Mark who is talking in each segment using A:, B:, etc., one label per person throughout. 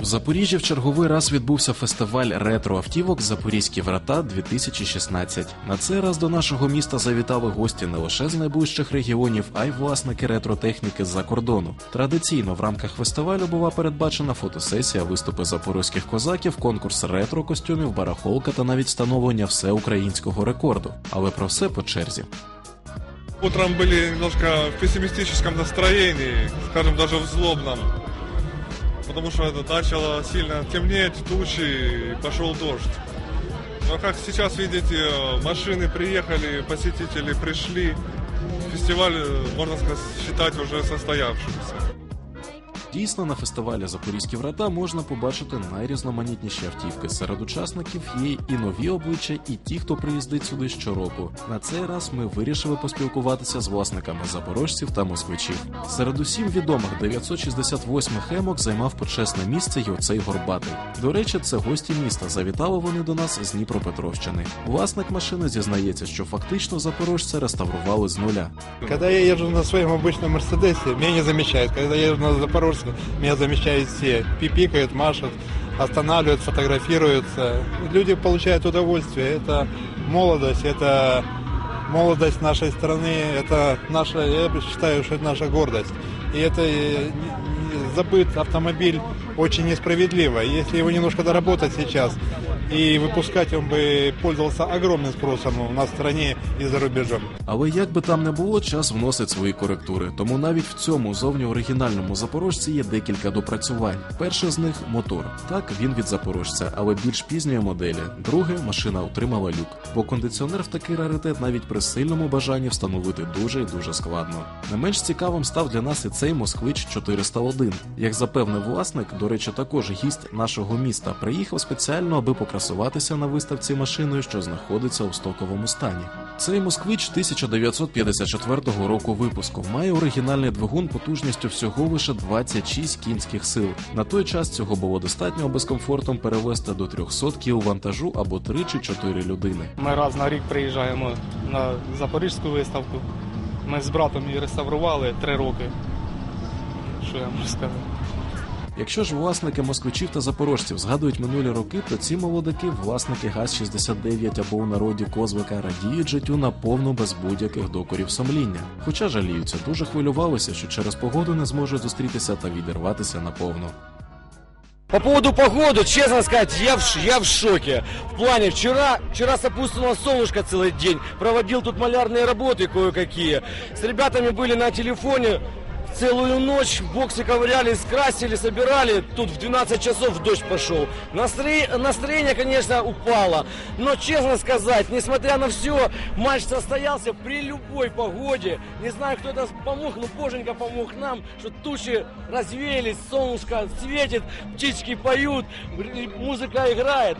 A: У Запоріжжі в черговий раз відбувся фестиваль ретро-автівок Запорізькі врата 2016. На цей раз до нашого міста завітали гості не лише з найближчих регіонів, а й власники ретро-техніки з-за кордону. Традиційно в рамках фестивалю була передбачена фотосесія, виступи запорозьких козаків, конкурс ретро-костюмів, барахолка та навіть встановлення всеукраїнського рекорду. Але про все по черзі.
B: Утром были немножко в пессимистическом настроении, скажем, даже в злобном Потому что это начало сильно темнеть, тучи, и пошел дождь. Но как сейчас видите, машины приехали, посетители пришли. Фестиваль, э, можно сказать, считать уже состоявшимся.
A: Дійсно, на фестивалі Запорізькі врата можна побачити найрізноманітніші автівки. Серед учасників є і нові обличчя, і ті, хто приїздить сюди щороку. На цей раз ми вирішили поспілкуватися з власниками запорожців та москвичів. Серед усім відомих 968 хемок займав почесне місце й оцей горбатий. До речі, це гості міста. Завітали вони до нас з Дніпропетровщини. Власник машини зізнається, що фактично запорожця реставрували з нуля.
C: Когда я езжу на своем обычном Мерседесе, меня не замечают. Когда я езжу на Запорожце, меня замечают все. Пипикают, машут, останавливают, фотографируются. Люди получают удовольствие. Это молодость, это молодость нашей страны, это наша, я считаю, что это наша гордость. И это э, забыт автомобиль очень несправедливо. Если его немножко доработать сейчас и выпускать, он бы пользовался огромным спросом у нас в стране и за рубежом.
A: Але як би там не було, час вносить свої коректури. Тому навіть в цьому зовні оригінальному запорожці є декілька допрацювань. Перше з них мотор. Так він від запорожця, але більш пізньої моделі. Друге машина отримала люк. Бо кондиціонер в такий раритет навіть при сильному бажанні встановити дуже і дуже складно. Не менш цікавим став для нас і цей москвич 401. Як запевнив власник, до речі, також гість нашого міста, приїхав спеціально, аби покрасуватися на виставці машиною, що знаходиться у стоковому стані. Цей москвич 1954 року випуску має оригінальний двигун потужністю всього лише 26 кінських сил. На той час цього було достатньо, аби з комфортом перевезти до 300 кіл вантажу або 3 чи 4 людини.
D: Ми раз на рік приїжджаємо на Запорізьку виставку. Ми з братом її реставрували три роки. Що я можу сказати?
A: Якщо ж власники москвичів та запорожців згадують минулі роки, то ці молодики, власники ГАЗ-69 або у народі Козлика, радіють життю наповну без будь-яких докорів сумління. Хоча жаліються, дуже хвилювалися, що через погоду не зможуть зустрітися та відірватися наповну.
E: По поводу погоды, честно сказать, я в, ш- я в шоке. В плане, вчера, вчера сопутствовало солнышко целый день, проводил тут малярные работы кое-какие. С ребятами были на телефоне целую ночь, в боксе ковырялись, красили, собирали. Тут в 12 часов дождь пошел. Настроение, настроение, конечно, упало. Но, честно сказать, несмотря на все, матч состоялся при любой погоде. Не знаю, кто это помог, но боженька помог нам, что тучи развеялись, солнышко светит, птички поют, р- музыка играет.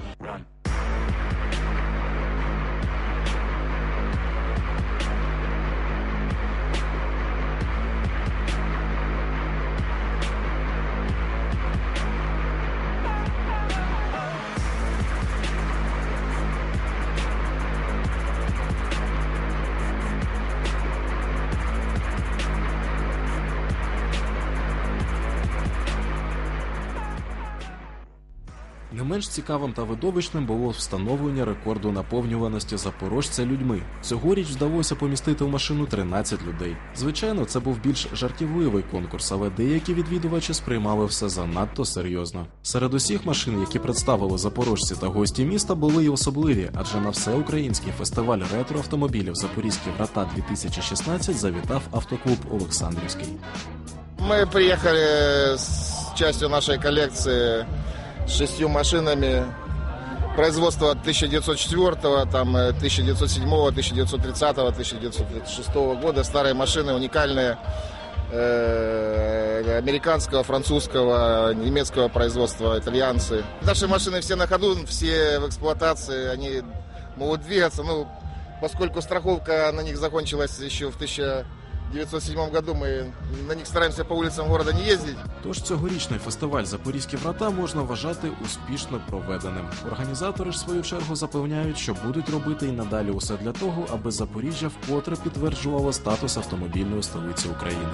A: Не менш цікавим та видовищним було встановлення рекорду наповнюваності запорожця людьми. Цьогоріч вдалося помістити в машину 13 людей. Звичайно, це був більш жартівливий конкурс, але деякі відвідувачі сприймали все занадто серйозно. Серед усіх машин, які представили запорожці та гості міста, були й особливі, адже на всеукраїнський фестиваль ретроавтомобілів Запорізькі врата 2016 завітав автоклуб Олександрівський.
F: Мы приехали с частью нашей коллекции с шестью машинами производства 1904, там, э, 1907, 1930, 1936 года. Старые машины уникальные э, американского, французского, немецкого производства, итальянцы. Наши машины все на ходу, все в эксплуатации, они могут двигаться. Ну, поскольку страховка на них закончилась еще в 1907 году, мы на них стараемся по улицам города не ездить.
A: Тож цьогорічний фестиваль Запорізькі врата можна вважати успішно проведеним. Організатори ж свою чергу запевняють, що будуть робити і надалі усе для того, аби Запоріжжя вкотре підтверджувало статус автомобільної столиці України.